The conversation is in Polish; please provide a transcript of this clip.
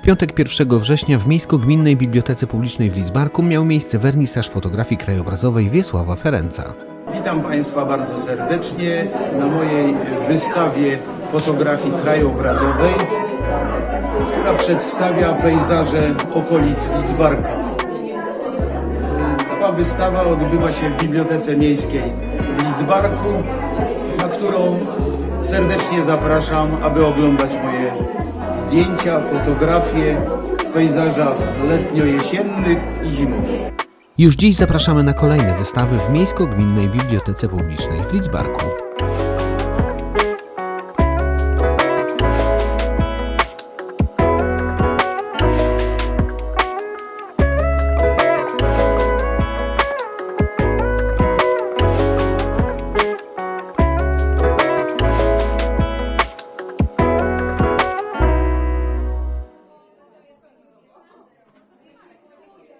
W piątek 1 września w Miejsko-Gminnej Bibliotece Publicznej w Lidzbarku miał miejsce wernisaż fotografii krajobrazowej Wiesława Ferenca. Witam Państwa bardzo serdecznie na mojej wystawie fotografii krajobrazowej, która przedstawia pejzaże okolic Lidzbarka. Cała wystawa odbywa się w Bibliotece Miejskiej w Lidzbarku, na którą serdecznie zapraszam, aby oglądać moje zdjęcia, fotografie w pejzażach letnio-jesiennych i zimowych. Już dziś zapraszamy na kolejne wystawy w Miejsko-Gminnej Bibliotece Publicznej w Lidzbarku.